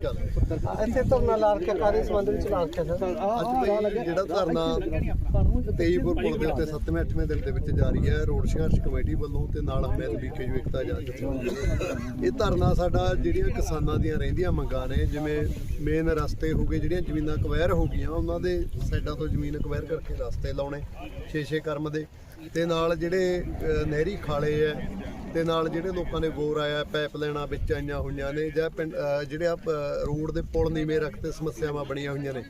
ਇੱਥੇ ਧਰਨਾ ਲਾ ਕੇ ਕਾਰੇ ਸੰਬੰਧ ਵਿੱਚ ਲਾ ਕੇ ਸਰ ਅੱਜ ਭਾਈ ਜਿਹੜਾ ਧਰਨਾ 23 ਫੁੱਟ ਪੁਲ ਦੇ ਉੱਤੇ 7ਵੇਂ 8ਵੇਂ ਦਿਨ ਦੇ ਵਿੱਚ ਜਾਰੀ ਹੈ ਰੋਡ ਸੰਘਰਸ਼ ਕਮੇਟੀ ਵੱਲੋਂ ਤੇ ਨਾਲ ਹਮੈਤ ਬੀਕੇਯੂ ਇਕਤਾ ਜਾ ਇਹ ਧਰਨਾ ਸਾਡਾ ਜਿਹੜੀਆਂ ਕਿਸਾਨਾਂ ਦੀਆਂ ਰਹਿੰਦੀਆਂ ਮੰਗਾਂ ਨੇ ਜਿਵੇਂ ਮੇਨ ਰਸਤੇ ਹੋ ਗਏ ਜਿਹੜੀਆਂ ਜ਼ਮੀਨਾਂ ਅਕਵਾਇਰ ਹੋ ਗਈਆਂ ਉਹਨਾਂ ਦੇ ਸਾਈਡਾਂ ਤੋਂ ਜ਼ਮੀਨ ਅਕਵਾਇਰ ਕਰਕੇ ਰਸਤੇ ਲਾਉਣੇ 6-6 ਕਰਮ ਦੇ। ਤੇ ਨਾਲ ਜਿਹੜੇ ਨਹਿਰੀ ਖਾਲੇ ਐ ਤੇ ਨਾਲ ਜਿਹੜੇ ਲੋਕਾਂ ਨੇ ਬੋਰ ਆਇਆ ਪਾਈਪ ਲੈਣਾ ਵਿੱਚ ਆਈਆਂ ਹੋਈਆਂ ਨੇ ਜਾਂ ਪਿੰਡ ਜਿਹੜੇ ਆ ਰੋਡ ਦੇ ਪੁਲ ਨੀਵੇਂ ਰੱਖਤੇ ਸਮੱਸਿਆਵਾਂ ਬਣੀਆਂ ਹੋਈਆਂ ਨੇ।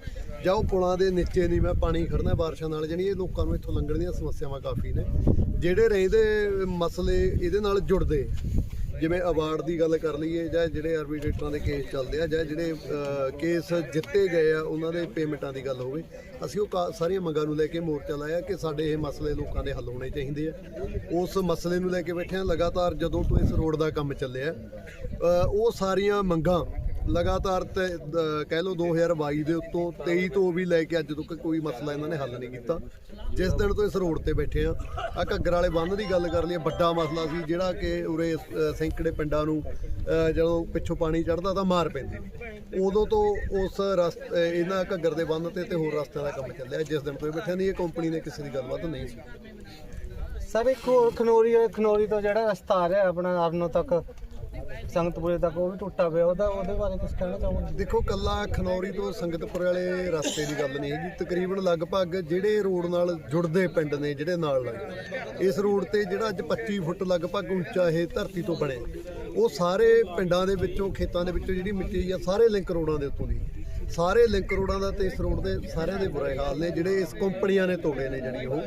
ਜਾਂ ਉਹ ਪੁਲਾਂ ਦੇ ਨੀਚੇ ਨੀਵੇਂ ਪਾਣੀ ਖੜਨਾ ਬਾਰਿਸ਼ਾਂ ਨਾਲ, ਜਾਣੀ ਇਹ ਲੋਕਾਂ ਨੂੰ ਇੱਥੋਂ ਲੰਘਣ ਦੀਆਂ ਸਮੱਸਿਆਵਾਂ ਕਾਫੀ ਨੇ। ਜਿਹੜੇ ਰਹਿੰਦੇ ਮਸਲੇ, ਇਹਦੇ ਨਾਲ ਜੁੜਦੇ। ਜਿਵੇਂ ਅਵਾਰਡ ਦੀ ਗੱਲ ਕਰ ਲਈਏ ਜਾਂ ਜਿਹੜੇ ਆਰਬਿਟਰੇਟਰਾਂ ਦੇ ਕੇਸ ਚੱਲਦੇ ਆ ਜਾਂ ਜਿਹੜੇ ਕੇਸ ਜਿੱਤੇ ਗਏ ਆ, ਉਹਨਾਂ ਦੇ ਪੇਮੈਂਟਾਂ ਦੀ ਗੱਲ ਹੋਵੇ, ਅਸੀਂ ਉਹ ਕਾ- ਸਾਰੀਆਂ ਮੰਗਾਂ ਨੂੰ ਲੈ ਕੇ ਮੋਰਚਾ ਲਾਇਆ ਕਿ ਸਾਡੇ ਇਹ ਮਸਲੇ ਲੋਕਾਂ ਦੇ ਹੱਲ ਹੋਣੇ ਚਾਹੀਦੇ ਆ। ਉਸ ਮਸਲੇ ਨੂੰ ਲੈ ਕੇ ਬੈਠੇ ਆ, ਲਗਾਤਾਰ ਜਦੋਂ ਤੋਂ ਇਸ ਰੋਡ ਦਾ ਕੰਮ ਚੱਲਿਆ ਉਹ ਸਾਰੀਆਂ ਮੰਗਾਂ ਲਗਾਤਾਰ ਤੇ ਅਹ, ਕਹਿ ਲਓ 2022 ਦੇ ਉੱਤੋਂ 23 ਤੋਂ ਵੀ ਲੈ ਕੇ ਅੱਜ ਤੱਕ ਕੋਈ ਮਸਲਾ ਇਹਨਾਂ ਨੇ ਹੱਲ ਨਹੀਂ ਕੀਤਾ। ਜਿਸ ਦਿਨ ਤੋਂ ਇਸ ਰੋਡ ਤੇ ਬੈਠੇ ਆ। ਆ ਘੱਗਰ ਵਾਲੇ ਬੰਦ ਦੀ ਗੱਲ ਕਰ ਲਈਏ ਵੱਡਾ ਮਸਲਾ ਸੀ ਜਿਹੜਾ ਕਿ ਉਰੇ ਅਹ, ਸੈਂਕੜੇ ਪਿੰਡਾਂ ਨੂੰ ਅਹ, ਜਦੋਂ ਪਿੱਛੋਂ ਪਾਣੀ ਚੜਦਾ ਤਾਂ ਮਾਰ ਪੈਂਦੀ ਉਦੋਂ ਤੋਂ ਉਸ ਰਸ ਅਹ, ਇਹਨਾਂ ਘੱਗਰ ਦੇ ਬੰਦ ਤੇ ਤੇ ਹੋਰ ਰਸਤਿਆਂ ਦਾ ਕੰਮ ਚੱਲਿਆ। ਜਿਸ ਦਿਨ ਤੋਂ ਇਹ ਬੈਠੇ ਨਹੀਂ ਇਹ ਕੰਪਨੀ ਨੇ ਕਿਸੇ ਦੀ ਗੱਲਬਾਤ ਨਹੀਂ ਸੀ। ਸਰ ਇੱਕ ਹੋਰ ਖਨੋਰੀ ਖਨੋਰੀ ਤੋਂ ਜਿਹੜਾ ਰਸਤਾ ਆ ਰਿਹਾ ਆਪਣਾ ਅਰਨੋ ਤੱਕ। ਸੰਗਤਪੁਰੇ ਤੱਕ ਉਹ ਵੀ ਟੁੱਟਾ ਪਿਆ, ਉਹਦਾ ਉਹਦੇ ਬਾਰੇ ਕੁਝ ਕਹਿਣਾ ਚਾਹੋਗੇ? ਦੇਖੋ, ਕੱਲਾ ਖਨੌਰੀ ਤੋਂ ਸੰਗਤਪੁਰ ਵਾਲੇ ਰਸਤੇ ਦੀ ਗੱਲ ਨਹੀਂ ਹੈਗੀ। ਤਕਰੀਬਨ ਲਗਭਗ ਜਿਹੜੇ ਰੋਡ ਨਾਲ ਜੁੜਦੇ ਪਿੰਡ ਨੇ, ਜਿਹੜੇ ਨਾਲ ਲੱਗਦੇ ਇਸ ਰੋਡ ਤੇ ਜਿਹੜਾ ਅੱਜ 25 ਫੁੱਟ ਲਗਭਗ ਉੱਚਾ ਇਹ ਧਰਤੀ ਤੋਂ ਬਣਿਆ। ਉਹ ਸਾਰੇ ਪਿੰਡਾਂ ਦੇ ਵਿੱਚੋਂ, ਖੇਤਾਂ ਦੇ ਵਿੱਚੋਂ ਜਿਹੜੀ ਮਿੱਟੀ ਆ, ਸਾਰੇ ਲਿੰਕ ਰੋਡਾਂ ਦੇ ਉੱਤੋਂ ਦੀ। ਸਾਰੇ ਲਿੰਕ ਰੋਡਾਂ ਦਾ ਤੇ ਇਸ ਰੋਡ ਦੇ ਸਾਰਿਆਂ ਦੇ ਬੁਰੇ ਹਾਲ ਨੇ, ਜਿਹੜੇ ਇਸ ਕੰਪਨੀਆਂ ਨੇ ਤੋੜੇ ਨੇ ਜਿਹੜੀ ਉਹ।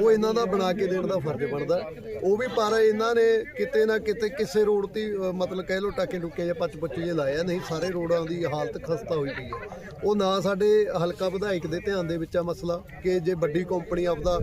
ਉਹ ਇਹਨਾਂ ਦਾ ਬਣਾ ਕੇ ਦੇਣ ਦਾ ਫਰਜ਼ ਬਣਦਾ। ਉਹ ਵੀ ਪਰ ਇਹਨਾਂ ਨੇ ਕਿਤੇ ਨਾ ਕਿਤੇ ਕਿਸੇ ਰੋਡ ਤੇ ਮਤਲਬ ਕਹਿ ਲਓ ਟਾਕੇ ਟੁੱਕੇ ਜਾਂ ਪੱਚ ਪੁੱਚ ਜੇ ਲਾਇਆ ਨਹੀਂ, ਸਾਰੇ ਰੋਡਾਂ ਦੀ ਹਾਲਤ ਖਸਤਾ ਹੋਈ ਪਈ ਹੈ। ਉਹ ਨਾ ਸਾਡੇ ਹਲਕਾ ਵਿਧਾਇਕ ਦੇ ਧਿਆਨ ਦੇ ਵਿੱਚ ਆ ਮਸਲਾ ਕਿ ਜੇ ਵੱਡੀ ਕੰਪਨੀ ਆਪਦਾ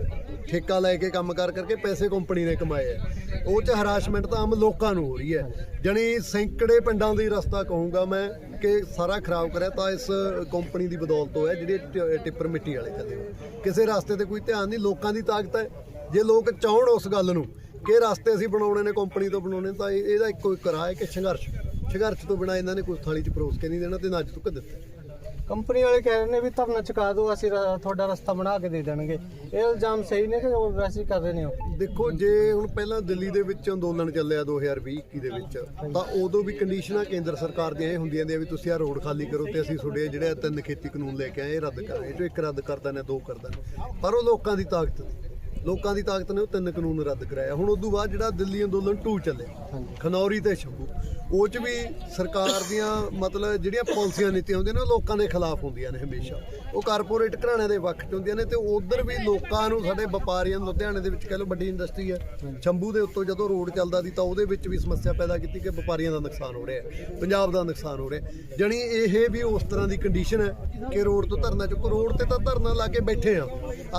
ਠੇਕਾ ਲੈ ਕੇ ਕੰਮ ਕਰ ਕਰਕੇ ਪੈਸੇ ਕੰਪਨੀ ਨੇ ਕਮਾਏ ਆ। ਉਹ ਚ ਹਰਾਸਮੈਂਟ ਤਾਂ ਆਮ ਲੋਕਾਂ ਨੂੰ ਹੋ ਰਹੀ ਹੈ। ਜਣੀ ਸੈਂਕੜੇ ਪਿੰਡਾਂ ਦੀ ਰਸਤਾ ਕਹੂੰਗਾ ਮੈਂ ਕਿ ਸਾਰਾ ਖਰਾਬ ਕਰਿਆ ਤਾਂ ਇਸ ਕੰਪਨੀ ਦੀ ਬਦੌਲਤ ਹੋਇਆ ਜਿਹੜੇ ਟ- ਟਿੱਪਰ ਮਿੱਟੀ ਵਾਲੇ ਚੱਲੇ ਹੋਏ। ਕਿਸੇ ਰਸਤੇ ਤੇ ਕੋਈ ਧਿਆਨ ਨਹੀਂ, ਲੋਕਾਂ ਦੀ ਤਾਕਤ ਹੈ। ਜੇ ਲੋਕ ਚਾਹਣ ਉਸ ਗੱਲ ਨੂੰ ਕਿ ਰਸਤੇ ਅਸੀਂ ਬਣਾਉਣੇ ਨੇ, ਕੰਪਨੀ ਤੋਂ ਬਣਾਉਣੇ ਤਾਂ ਇਹਦਾ ਇੱਕੋ ਇੱਕ ਰਾਹ ਹੈ ਕਿ ਸੰਘਰਸ਼। ਸੰਘਰਸ਼ ਤੋਂ ਬਿਨਾ ਇਹਨਾਂ ਨੇ ਕੋਈ ਥਾਲੀ 'ਚ ਪਰੋਸ ਕੇ ਨਹੀਂ ਦੇਣਾ ਤੇ ਨਾ ਅੱਜ ਤੱਕ ਦਿੱਤਾ। ਕੰਪਨੀ ਵਾਲੇ ਕਹਿ ਰਹੇ ਨੇ ਵੀ ਧਰਨਾ ਚੁਕਾ ਦਿਓ ਅਸੀਂ ਰ- ਤੁਹਾਡਾ ਰਸਤਾ ਬਣਾ ਕੇ ਦੇ ਦੇਣਗੇ। ਇਹ ਇਲਜ਼ਾਮ ਸਹੀ ਨੇ ਕਿ ਉਹ ਵੈਸੇ ਹੀ ਕਰ ਰਹੇ ਨੇ ਉਹ? ਦੇਖੋ ਜੇ ਹੁਣ ਪਹਿਲਾਂ ਦਿੱਲੀ ਦੇ ਵਿੱਚ ਅੰਦੋਲਨ ਚੱਲਿਆ 2020-21 ਦੇ ਵਿੱਚ ਤਾਂ ਉਦੋਂ ਵੀ ਕੰਡੀਸ਼ਨਾਂ ਕੇਂਦਰ ਸਰਕਾਰ ਦੀਆਂ ਇਹ ਹੁੰਦੀਆਂ ਨੇ ਵੀ ਤੁਸੀਂ ਆ ਰੋਡ ਖਾਲੀ ਕਰੋ ਤੇ ਅਸੀਂ ਤੁਹਾਡੇ ਜਿਹੜੇ ਤਿੰਨ ਖੇਤੀ ਕਾਨੂੰਨ ਲੈ ਕੇ ਆਏ ਇਹ ਰੱਦ ਕਰ ਇਹ ਚੋਂ ਇੱਕ ਰੱਦ ਕਰਦਾ ਨੇ ਦੋ ਕਰਦਾ ਨੇ। ਪਰ ਉਹ ਲੋਕਾਂ ਦੀ ਤਾਕਤ ਸੀ। ਲੋਕਾਂ ਦੀ ਤਾਕਤ ਨੇ ਉਹ ਤਿੰਨ ਕਾਨੂੰਨ ਰੱਦ ਕਰਾਇਆ ਹੁਣ ਉਦੋਂ ਬਾਅਦ ਜਿਹੜਾ ਦਿੱਲੀ ਅੰਦੋਲਨ 2 ਚੱਲਿਆ ਖਨੌਰੀ ਤੇ ਸ਼ੰਭੂ ਉਹ ਚ ਵੀ ਸਰਕਾਰ ਦੀਆਂ ਮਤਲਬ ਜਿਹੜੀਆਂ ਪਾਲਿਸੀਆਂ ਨੀਤੀਆਂ ਹੁੰਦੀਆਂ ਨੇ, ਉਹ ਲੋਕਾਂ ਦੇ ਖਿਲਾਫ ਹੁੰਦੀਆਂ ਨੇ ਹਮੇਸ਼ਾ। ਉਹ ਕਾਰਪੋਰੇਟ ਘਰਾਣਿਆਂ ਦੇ ਪੱਖ 'ਚ ਹੁੰਦੀਆਂ ਨੇ ਤੇ ਉਧਰ ਵੀ ਲੋਕਾਂ ਨੂੰ ਸਾਡੇ ਵਪਾਰੀਆਂ ਨੂੰ ਲੁਧਿਆਣੇ ਦੇ ਵਿੱਚ ਕਹਿ ਲਓ ਵੱਡੀ ਇੰਡਸਟਰੀ ਹੈ, ਸ਼ੰਭੂ ਦੇ ਉੱਤੋਂ ਜਦੋਂ ਰੋਡ ਚੱਲਦਾ ਸੀ ਤਾਂ ਉਹਦੇ ਵਿੱਚ ਵੀ ਸਮੱਸਿਆ ਪੈਦਾ ਕੀਤੀ ਕਿ ਵਪਾਰੀਆਂ ਦਾ ਨੁਕਸਾਨ ਹੋ ਰਿਹਾ ਹੈ, ਪੰਜਾਬ ਦਾ ਨੁਕਸਾਨ ਹੋ ਰਿਹਾ ਹੈ। ਜਾਣੀ ਇਹ ਵੀ ਉਸ ਤਰ੍ਹਾਂ ਦੀ ਕੰਡੀਸ਼ਨ ਹੈ ਕਿ ਰੋਡ ਤੋਂ ਧਰਨਾ ਚੁੱਕੋ, ਰੋਡ ਤੇ ਤਾਂ ਧਰਨਾ ਲਾ ਕੇ ਬੈਠੇ ਆ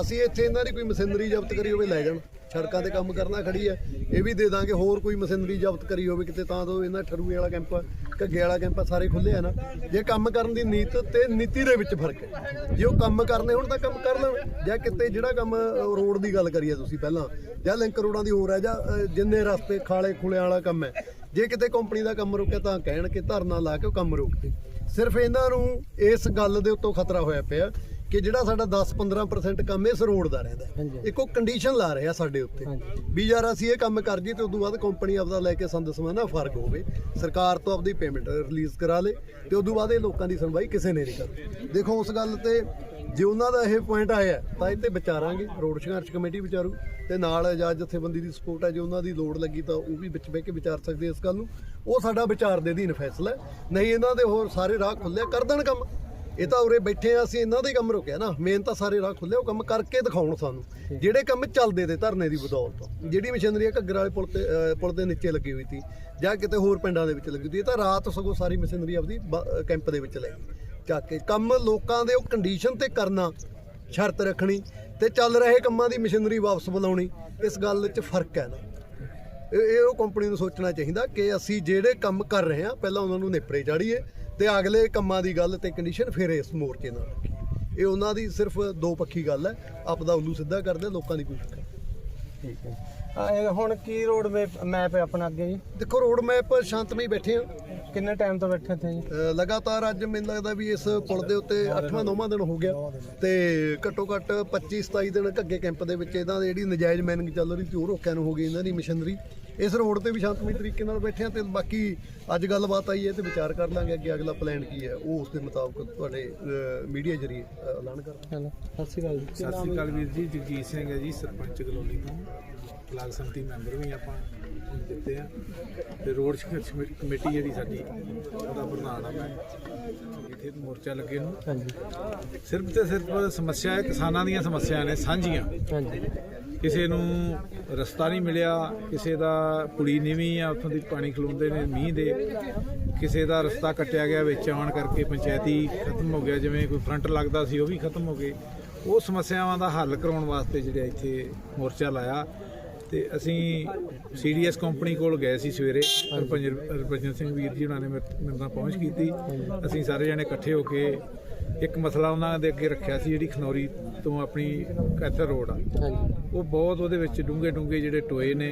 ਅਸੀਂ ਇੱਥੇ ਇਹਨਾਂ ਦੀ ਕੋਈ ਮਸ਼ੀਨਰੀ ਜ਼ਬਤ ਕਰੀ ਹੋਵੇ, ਲੈ ਜਾਣ। ਸੜਕਾਂ ਤੇ ਕੰਮ ਕਰਨਾ ਖੜੀ ਹੈ। ਇਹ ਵੀ ਦੇ ਦਾਂਗੇ, ਹੋਰ ਕੋਈ ਮਸ਼ੀਨਰੀ ਜ਼ਬਤ ਕਰੀ ਹੋਵੇ ਕਿਤੇ ਤਾਂ ਤੋਂ ਇਹਨਾਂ ਠਰੂਏ ਵਾਲਾ ਕੈਂਪ, ਘੱਗੇ ਵਾਲਾ ਕੈਂਪ ਸਾਰੇ ਖੁੱਲੇ ਆ ਨਾ। ਜੇ ਕੰਮ ਕਰਨ ਦੀ ਨੀਤ ਤੇ ਨੀਤੀ ਦੇ ਵਿੱਚ ਫ਼ਰਕ ਹੈ। ਜੇ ਉਹ ਕੰਮ ਕਰਨੇ ਹੁਣ ਤਾਂ ਕੰਮ ਕਰ ਲੈਣ ਜਾਂ ਕਿਤੇ ਜਿਹੜਾ ਕੰਮ ਰੋਡ ਦੀ ਗੱਲ ਕਰੀਏ ਤੁਸੀਂ ਪਹਿਲਾਂ, ਜਾਂ ਲਿੰਕ ਰੋਡਾਂ ਦੀ ਹੋਰ ਹੈ, ਜਾਂ ਜਿੰਨੇ ਰਸਤੇ ਖਾਲੇ ਖੁਲਿਆਂ ਵਾਲਾ ਕੰਮ ਹੈ। ਜੇ ਕਿਤੇ ਕੰਪਨੀ ਦਾ ਕੰਮ ਰੁਕਿਆ ਤਾਂ ਕਹਿਣ ਕਿ ਧਰਨਾ ਲਾ ਕੇ ਉਹ ਕੰਮ ਰੋਕਦੇ। ਸਿਰਫ ਇਹਨਾਂ ਨੂੰ ਇਸ ਗੱਲ ਦੇ ਉੱਤੋਂ ਖਤਰਾ ਹੋਇਆ ਪਿਆ ਕਿ ਜਿਹੜਾ ਸਾਡਾ 10-15% ਕੰਮ ਇਸ ਰੋਡ ਦਾ ਰਹਿੰਦਾ। ਇੱਕ ਉਹ ਕੰਡੀਸ਼ਨ ਲਾ ਰਿਹਾ ਸਾਡੇ ਉੱਤੇ। ਵੀ ਯਾਰ ਅਸੀਂ ਇਹ ਕੰਮ ਕਰ ਜੀ ਤੇ ਉਦੋਂ ਬਾਅਦ ਕੰਪਨੀ ਆਪਦਾ ਲੈ ਕੇ ਸੰਦ ਸਮਾਨਾ ਫ਼ਰਕ ਹੋਵੇ। ਸਰਕਾਰ ਤੋਂ ਆਪਦੀ ਪੇਮੈਂਟ ਰਿਲੀਜ਼ ਕਰਾ ਲੇ ਤੇ ਉਦੋਂ ਬਾਅਦ ਇਹ ਲੋਕਾਂ ਦੀ ਸੁਣਵਾਈ ਕਿਸੇ ਨੇ ਨਹੀਂ ਕਰਨੀ। ਦੇਖੋ ਉਸ ਗੱਲ ਤੇ ਜੇ ਉਹਨਾਂ ਦਾ ਇਹ ਪੁਆਇੰਟ ਆਇਆ ਤਾਂ ਇਹ ਤੇ ਵਿਚਾਰਾਂਗੇ। ਰੋਡ ਸੰਘਰਸ਼ ਕਮੇਟੀ ਵਿਚਾਰੂ ਤੇ ਨਾਲ ਆਜ਼ਾਦ ਜਥੇਬੰਦੀ ਦੀ ਸਪੋਰਟ ਹੈ ਜੇ ਉਹਨਾਂ ਦੀ ਲੋੜ ਲੱਗੀ ਤਾਂ ਉਹ ਵੀ ਵਿੱਚ ਬਹਿ ਕੇ ਵਿਚਾਰ ਸਕਦੇ ਇਸ ਗੱਲ ਨੂੰ। ਉਹ ਸਾਡਾ ਵਿਚਾਰ ਦੇ ਅਧੀਨ ਫੈਸਲਾ। ਨਹੀਂ ਇਹਨਾਂ ਦੇ ਹੋਰ ਸਾਰੇ ਰਾਹ ਖੁੱਲੇ ਕਰ ਦੇਣ ਕੰਮ। ਇਹ ਤਾਂ ਉਰੇ ਬੈਠੇ ਆ ਅਸੀਂ ਇਹਨਾਂ ਦਾ ਕੰਮ ਰੁਕਿਆ ਨਾ। ਮੇਨ ਤਾਂ ਸਾਰੇ ਰਾਹ ਖੁੱਲੇ ਉਹ ਕੰਮ ਕਰਕੇ ਦਿਖਾਉਣ ਸਾਨੂੰ। ਜਿਹੜੇ ਕੰਮ ਚੱਲਦੇ ਤੇ ਧਰਨੇ ਦੀ ਬਦੌਲਤ। ਜਿਹੜੀ ਮਸ਼ੀਨਰੀ ਆ ਘੱਗਰ ਵਾਲੇ ਪੁਲ ਤੇ ਅਹ, ਪੁਲ ਦੇ ਨੀਚੇ ਲੱਗੀ ਹੋਈ ਸੀ ਜਾਂ ਕਿਤੇ ਹੋਰ ਪਿੰਡਾਂ ਦੇ ਵਿੱਚ ਲੱਗੀ ਹੋਈ ਸੀ ਇਹ ਤਾਂ ਰਾਤ ਸਗੋਂ ਸਾਰੀ ਮਸ਼ੀਨਰੀ ਆਪਦੀ ਬ- ਕੈਂਪ ਦੇ ਵਿੱਚ ਲੈ ਗਈ। ਚੱਕ ਕੇ ਕੰਮ ਲੋਕਾਂ ਦੇ ਉਹ ਕੰਡੀਸ਼ਨ ਤੇ ਕਰਨਾ ਸ਼ਰਤ ਰੱਖਣੀ ਤੇ ਚੱਲ ਰਹੇ ਕੰਮਾਂ ਦੀ ਮਸ਼ੀਨਰੀ ਵਾਪਸ ਬੁਲਾਉਣੀ ਇਸ ਗੱਲ ਵਿੱਚ ਫ਼ਰਕ ਹੈ ਨਾ। ਇਹ ਇਹ ਉਹ ਕੰਪਨੀ ਨੂੰ ਸੋਚਣਾ ਚਾਹੀਦਾ ਕਿ ਅਸੀਂ ਜਿਹੜੇ ਕੰਮ ਕਰ ਰਹੇ ਹਾਂ ਪਹਿਲਾਂ ਉਹਨਾਂ ਨੂੰ ਨੇਪਰੇ ਚਾੜੀਏ ਤੇ ਅਗਲੇ ਕੰਮਾਂ ਦੀ ਗੱਲ ਤੇ ਕੰਡੀਸ਼ਨ ਫਿਰ ਇਸ ਮੋਰਚੇ ਨਾਲ ਰੱਖੀਏ। ਇਹ ਉਹਨਾਂ ਦੀ ਸਿਰਫ ਦੋ ਪੱਖੀ ਗੱਲ ਹੈ ਆਪਦਾ ਉੱਲੂ ਸਿੱਧਾ ਕਰਦੇ ਲੋਕਾਂ ਦੀ ਕੋਈ ਫਿਕਰ। ਠੀਕ ਹੈ। ਆ, ਇਹ ਹੁਣ ਕੀ ਰੋਡ ਮੈਪ ਹੈ ਆਪਣਾ ਅੱਗੇ ਜੀ? ਦੇਖੋ ਰੋਡ ਮੈਪ ਸ਼ਾਂਤਮਈ ਬੈਠੇ ਆ ਕਿੰਨੇ ਟਾਈਮ ਤੋਂ ਬੈਠੇ ਇੱਥੇ ਜੀ? ਅ, ਲਗਾਤਾਰ ਅੱਜ ਮੈਨੂੰ ਲੱਗਦਾ ਵੀ ਇਸ ਪੁਲ ਦੇ ਉੱਤੇ 8ਵਾਂ 9ਵਾਂ ਦਿਨ ਹੋ ਗਿਆ। ਤੇ ਘੱਟੋ ਘੱਟ 25 27 ਦਿਨ ਘੱਗੇ ਕੈਂਪ ਦੇ ਵਿੱਚ ਇਹਦਾ ਜਿਹੜੀ ਨਜਾਇਜ਼ ਮੈਨਿੰਗ ਚੱਲ ਰਹੀ ਸੀ ਉਹ ਰੋਕਿਆ ਨੂੰ ਹੋ ਗਈ ਇਹਨਾਂ ਦੀ ਮਸ਼ੀਨਰੀ। ਇਸ ਰੋਡ ਤੇ ਵੀ ਸ਼ਾਂਤਮਈ ਤਰੀਕੇ ਨਾਲ ਬੈਠੇ ਆ ਤੇ ਬਾਕੀ ਅੱਜ ਗੱਲਬਾਤ ਆਈ ਹੈ ਤੇ ਵਿਚਾਰ ਕਰ ਲਾਂਗੇ ਅੱਗੇ ਅਗਲਾ ਪਲਾਨ ਕੀ ਹੈ। ਉਹ ਉਸ ਦੇ ਮੁਤਾਬਕ ਤੁਹਾਡੇ ਮੀਡੀਆ ਜਰੀਏ ਐਲਾਨ ਕਰ ਚਲੋ ਸਤਿ ਸ਼੍ਰੀ ਅਕਾਲ ਜੀ। ਸਤਿ ਸ੍ਰੀ ਅਕਾਲ ਵੀਰ ਜੀ ਜਗਜੀਤ ਸਿੰਘ ਹੈ ਜੀ ਸਰਪੰਚ ਕਲੋਨੀ ਤੋਂ। ਬਲਾਕ ਸੰਮਤੀ ਮੈਂਬਰ ਵੀ ਆਪਾਂ ਦਿੱਤੇ ਆ। ਤੇ ਰੋਡ ਸੰਘਰਸ਼ ਕਮੇ- ਕਮੇਟੀ ਜਿਹੜੀ ਸਾਡੀ ਉਹਦਾ ਪ੍ਰਧਾਨ ਆ ਮੈਂ। ਇੱਥੇ ਮੋਰਚਾ ਲੱਗੇ ਨੂੰ। ਹਾਂਜੀ। ਸਿਰਫ ਤੇ ਸਿਰਫ ਸਮੱਸਿਆ ਹੈ ਕਿਸਾਨਾਂ ਦੀਆਂ ਸਮੱਸਿਆ ਨੇ ਸਾਂਝੀਆਂ। ਹਾਂਜੀ। ਕਿਸੇ ਨੂੰ ਰਸਤਾ ਨਹੀਂ ਮਿਲਿਆ, ਕਿਸੇ ਦਾ ਕੁੜੀ ਨੀਵੀਂ ਆ, ਉੱਥੋਂ ਦੀ ਪਾਣੀ ਖਲੋਂਦੇ ਨੇ ਮੀਂਹ ਦੇ, ਕਿਸੇ ਦਾ ਰਸਤਾ ਕੱਟਿਆ ਗਿਆ ਵਿੱਚ ਆਉਣ ਕਰਕੇ ਪੰਚਾਇਤੀ ਖਤਮ ਹੋ ਗਿਆ, ਜਿਵੇਂ ਕੋਈ ਫਰੰਟ ਲੱਗਦਾ ਸੀ ਉਹ ਵੀ ਖਤਮ ਹੋ ਗਏ। ਉਹ ਸਮੱਸਿਆਵਾਂ ਦਾ ਹੱਲ ਕਰਾਉਣ ਵਾਸਤੇ ਜਿਹੜੇ ਇੱਥੇ ਮੋਰਚਾ ਲਾਇਆ ਤੇ ਅਸੀਂ ਸੀਡੀਐਸ ਕੰਪਨੀ ਕੋਲ ਗਏ ਸੀ ਸਵੇਰੇ ਹਰਭਜਨ ਹਰਭਜਨ ਸਿੰਘ ਵੀਰ ਜੀ ਉਹਨਾਂ ਨੇ ਮੇਰੇ ਮੇਰੇ ਨਾਲ ਪਹੁੰਚ ਕੀਤੀ। ਅਸੀਂ ਸਾਰੇ ਜਣੇ ਇਕੱਠੇ ਹੋ ਕੇ ਇੱਕ ਮਸਲਾ ਉਹਨਾਂ ਦੇ ਅੱਗੇ ਰੱਖਿਆ ਸੀ ਜਿਹੜੀ ਖਨੌਰੀ ਤੋਂ ਆਪਣੀ ਕੈਥਰ ਰੋਡ ਆ। ਉਹ ਬਹੁਤ ਉਹਦੇ ਵਿੱਚ ਡੂੰਘੇ ਡੂੰਘੇ ਜਿਹੜੇ ਟੋਏ ਨੇ।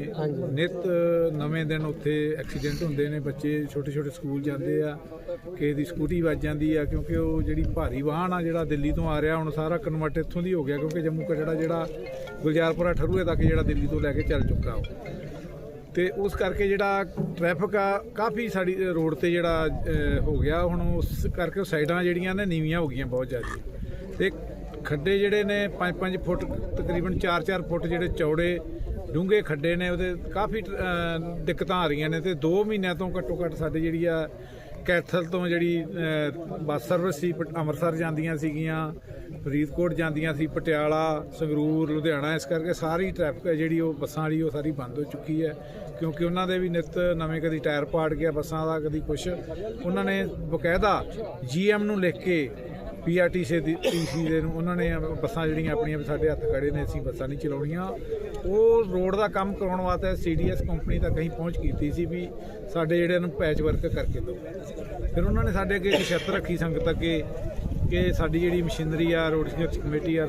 ਨਿਤ ਨਵੇਂ ਦਿਨ ਉੱਥੇ ਐਕਸੀਡੈਂਟ ਹੁੰਦੇ ਨੇ ਬੱਚੇ ਛੋਟੇ ਛੋਟੇ ਸਕੂਲ ਜਾਂਦੇ ਆ ਕਿਸੇ ਦੀ ਸਕੂਟੀ ਵੱਜ ਜਾਂਦੀ ਆ ਕਿਉਂਕਿ ਉਹ ਜਿਹੜੀ ਭਾਰੀ ਵਾਹਨ ਆ ਜਿਹੜਾ ਦਿੱਲੀ ਤੋਂ ਆ ਰਿਹਾ ਹੁਣ ਸਾਰਾ ਕਨਵਰਟ ਇੱਥੋਂ ਦੀ ਹੋ ਗਿਆ ਕਿਉਂਕਿ ਜੰਮੂ ਕਟੜਾ ਜਿਹੜਾ ਗੁਲਜ਼ਾਰਪੁਰਾ ਠਰੂਏ ਤੱਕ ਜਿਹੜਾ ਦਿੱਲੀ ਤੋਂ ਲੈ ਕੇ ਚੱਲ ਚੁੱਕਾ ਉਹ। ਤੇ ਉਸ ਕਰਕੇ ਜਿਹੜਾ ਟ੍ਰੈਫਿਕ ਆ ਕਾਫੀ ਸਾਡੀ ਰੋਡ ਤੇ ਜਿਹੜਾ ਹੋ ਗਿਆ। ਹੁਣ ਉਸ ਕਰਕੇ ਉਹ ਸਾਈਡਾਂ ਜਿਹੜੀਆਂ ਨੇ ਨੀਵੀਆਂ ਹੋ ਗਈਆਂ ਬਹੁਤ ਜ਼ਿਆਦਾ। ਤੇ ਖੱਡੇ ਜਿਹੜੇ ਨੇ 5-5 ਫੁੱਟ ਤਕਰੀਬਨ 4-4 ਫੁੱਟ ਜਿਹੜੇ ਚੌੜੇ ਡੂੰਘੇ ਖੱਡੇ ਨੇ ਉਹਦੇ ਕਾਫੀ ਅਹ, ਦਿੱਕਤਾਂ ਆ ਰਹੀਆਂ ਨੇ ਤੇ 2 ਮਹੀਨਿਆਂ ਤੋਂ ਘੱਟੋ ਘੱਟ ਸਾਡੀ ਜਿਹੜੀ ਆ ਕੈਥਲ ਤੋਂ ਜਿਹੜੀ ਬੱਸ ਸਰਵਿਸ ਸੀ, ਪਟ- ਅੰਮ੍ਰਿਤਸਰ ਜਾਂਦੀਆਂ ਸੀਗੀਆਂ, ਫਰੀਦਕੋਟ ਜਾਂਦੀਆਂ ਸੀ, ਪਟਿਆਲਾ, ਸੰਗਰੂਰ, ਲੁਧਿਆਣਾ, ਇਸ ਕਰਕੇ ਸਾਰੀ ਟ੍ਰੈਫਿਕ ਹੈ ਜਿਹੜੀ ਉਹ ਬੱਸਾਂ ਵਾਲੀ, ਉਹ ਸਾਰੀ ਬੰਦ ਹੋ ਚੁੱਕੀ ਹੈ। ਕਿਉਂਕਿ ਉਹਨਾਂ ਦੇ ਵੀ ਨਿਤ ਨਵੇਂ ਕਦੀ ਟਾਇਰ ਪਾੜ ਗਿਆ ਬੱਸਾਂ ਦਾ, ਕਦੀ ਕੁਛ। ਉਹਨਾਂ ਨੇ ਬਕਾਇਦਾ ਜੀਐਮ ਨੂੰ ਲਿਖ ਕੇ ਪੀਆਰਟੀਸੀ ਦੀ ਟੀਸੀ ਦੇ ਨੂੰ ਉਹਨਾਂ ਨੇ ਬੱਸਾਂ ਜਿਹੜੀਆਂ ਆਪਣੀਆਂ ਵੀ ਸਾਡੇ ਹੱਥ ਖੜੇ ਨੇ, ਅਸੀਂ ਬੱਸਾਂ ਨਹੀਂ ਚਲਾਉਣੀਆਂ। ਉਹ ਰੋਡ ਦਾ ਕੰਮ ਕਰਾਉਣ ਵਾਸਤੇ ਸੀਡੀਐਸ ਕੰਪਨੀ ਤੱਕ ਅਸੀਂ ਪਹੁੰਚ ਕੀਤੀ ਸੀ ਵੀ ਸਾਡੇ ਜਿਹੜੇ ਨੂੰ ਪੈਚ ਵਰਕ ਕਰਕੇ ਦਿਓ। ਫਿਰ ਉਹਨਾਂ ਨੇ ਸਾਡੇ ਅੱਗੇ ਇੱਕ ਸ਼ਰਤ ਰੱਖੀ ਸੰਗਤ ਅੱਗੇ ਕਿ ਸਾਡੀ ਜਿਹੜੀ ਮਸ਼ੀਨਰੀ ਆ ਰੋਡ ਸੰਘਰਸ਼ ਕਮੇਟੀ ਆ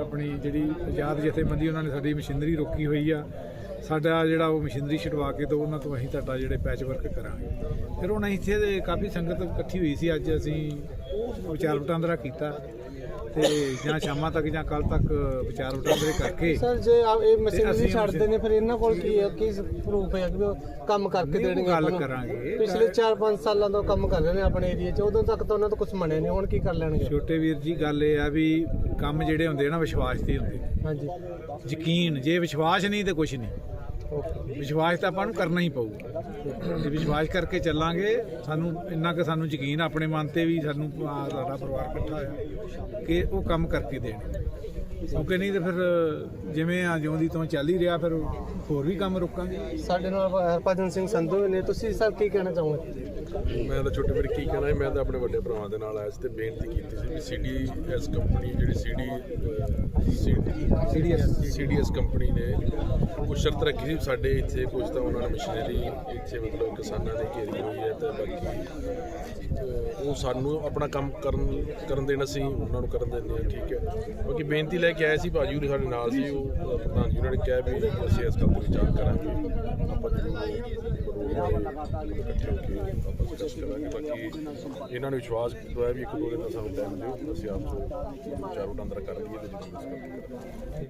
ਆਪਣੀ ਜਿਹੜੀ ਆਜ਼ਾਦ ਜਥੇਬੰਦੀ, ਉਹਨਾਂ ਨੇ ਸਾਡੀ ਮਸ਼ੀਨਰੀ ਰੋਕੀ ਹੋਈ ਆ। ਸਾਡਾ ਜਿਹੜਾ ਉਹ ਮਸ਼ੀਨਰੀ ਛਡਵਾ ਕੇ ਦੋ ਉਹਨਾਂ ਤੋਂ ਅਸੀਂ ਤੁਹਾਡਾ ਜਿਹੜੇ ਪੈਚ ਵਰਕ ਕਰਾਂਗੇ। ਫਿਰ ਹੁਣ ਇੱਥੇ ਦੇ ਕਾਫੀ ਸੰਗਤ ਇਕੱਠੀ ਹੋਈ ਸੀ, ਅੱਜ ਅਸੀਂ ਵਿਚਾਰ ਵਟਾਂਦਰਾ ਕੀਤਾ ਤੇ ਜਾਂ ਸ਼ਾਮਾਂ ਤੱਕ ਜਾਂ ਕੱਲ ਤੱਕ ਵਿਚਾਰ ਵਟਾਂਦਰੇ ਕਰਕੇ ਸਰ ਜੇ ਆ ਇਹ ਮਸ਼ੀਨਰੀ ਛੱਡਦੇ ਨੇ ਫਿਰ ਇਹਨਾਂ ਕੋਲ ਕੀ ਹੈ ਕੀ ਪ੍ਰੂਫ ਹੈ ਕਿ ਉਹ ਕੰਮ ਕਰਕੇ ਨਹੀਂ, ਉਹ ਦੇਣਗੇ ਗੱਲ ਆਪਾਂ ਨੂੰ? ਕਰਾਂਗੇ। ਪਿਛਲੇ 4-5 ਸਾਲਾਂ ਤੋਂ ਕੰਮ ਕਰ ਰਹੇ ਨੇ ਆਪਣੇ ਏਰੀਆ 'ਚ ਉਦੋਂ ਤੱਕ ਤਾਂ ਉਹਨਾਂ ਤੋਂ ਕੁਝ ਮੰਨਿਆ ਨਹੀਂ ਹੁਣ ਕੀ ਕਰ ਲੈਣਗੇ ਛੋਟੇ ਵੀਰ ਜੀ ਗੱਲ ਇਹ ਆ ਵੀ ਕੰਮ ਜਿਹੜੇ ਹੁੰਦੇ ਨਾ ਵਿਸ਼ਵਾਸ ਤੇ ਹੁੰਦੇ। ਹਾਂਜੀ ਯਕੀਨ ਜੇ ਵਿਸ਼ਵਾਸ ਨਹੀਂ ਤੇ ਕੁਝ ਨਹੀਂ ਵਿਸ਼ਵਾਸ ਤਾਂ ਆਪਾਂ ਨੂੰ ਕਰਨਾ ਹੀ ਪਊਗਾ ਜੇ ਵਿਸ਼ਵਾਸ ਕਰਕੇ ਚੱਲਾਂਗੇ, ਸਾਨੂੰ ਇੰਨਾ ਕਿ ਸਾਨੂੰ ਯਕੀਨ ਆਪਣੇ ਮਨ ਤੇ ਵੀ ਸਾਨੂੰ ਸਾਡਾ ਪਰਿਵਾਰ ਇਕੱਠਾ ਹੋਇਆ ਕਿ ਉਹ ਕੰਮ ਕਰਕੇ ਦੇਣ। ਕਿਉਂਕਿ ਨਹੀਂ ਤੇ ਫਿਰ ਜਿਵੇਂ ਆ ਜਿਉਂਦੀ ਤੋਂ ਚੱਲ ਹੀ ਰਿਹਾ, ਫਿਰ ਹੋਰ ਵੀ ਕੰਮ ਰੋਕਾਂਗੇ। ਸਾਡੇ ਨਾਲ ਹਰਭਜਨ ਸਿੰਘ ਸੰਧੂ ਨੇ, ਤੁਸੀਂ ਸਰ ਕੀ ਕਹਿਣਾ ਚਾਹੋਗੇ? ਮੈਂ ਤਾਂ ਛੋਟੇ ਵੀਰ ਕੀ ਕਹਿਣਾ ਹੈ ਮੈਂ ਤਾਂ ਆਪਣੇ ਵੱਡੇ ਭਰਾਵਾਂ ਦੇ ਨਾਲ ਆਇਆ ਸੀ ਤੇ ਬੇਨਤੀ ਕੀਤੀ ਸੀ ਵੀ ਸੀਡੀਐਸ ਕੰਪਨੀ ਜਿਹੜੀ ਸੀਡੀ ਸੀਡੀਐਸ ਸੀਡੀਐਸ ਕੰਪਨੀ ਨੇ ਕੁਝ ਸ਼ਰਤ ਰੱਖੀ ਸੀ ਸਾਡੇ ਇੱਥੇ ਕੁਝ ਤਾਂ ਉਹਨਾਂ ਨੇ ਮਸ਼ੀਨਰੀ ਇੱਥੇ ਮਤਲਬ ਕਿਸਾਨਾਂ ਨੇ ਘੇਰੀ ਹੋਈ ਹੈ ਤੇ ਬਾਕੀ ਉਹ ਸਾਨੂੰ ਆਪਣਾ ਕੰਮ ਕਰਨ ਕਰਨ ਦੇਣ ਅਸੀਂ ਉਹਨਾਂ ਨੂੰ ਕਰਨ ਦਿੰਦੇ ਹਾਂ ਠੀਕ ਹੈ। ਬਾਕੀ ਬੇਨਤੀ ਲੈ ਕੇ ਆਏ ਸੀ ਭਾਜੀ ਹੋਰੀ ਸਾਡੇ ਨਾਲ ਸੀ ਉਹ ਪ੍ਰਧਾਨ ਜੀ ਉਹਨਾਂ ਨੇ ਕਿਹਾ ਵੀ ਅਸੀਂ ਇਸ ਗੱਲ ਤੇ ਵਿਚਾਰ ਕਰਾਂਗੇ ਆਪਾਂ ਬਾਕੀ ਇਹਨਾਂ ਨੂੰ ਵਿਸ਼ਵਾਸ ਦਵਾਇਆ ਵੀ ਇੱਕ ਦੋ ਦਿਨ ਦਾ ਸਾਨੂੰ ਟਾਈਮ ਦਿਓ, ਅਸੀਂ ਆਪ ਤੋਂ ਵਿਚਾਰ ਕਰ ਲਈਏ ਤੇ ਜ਼ਰੂਰ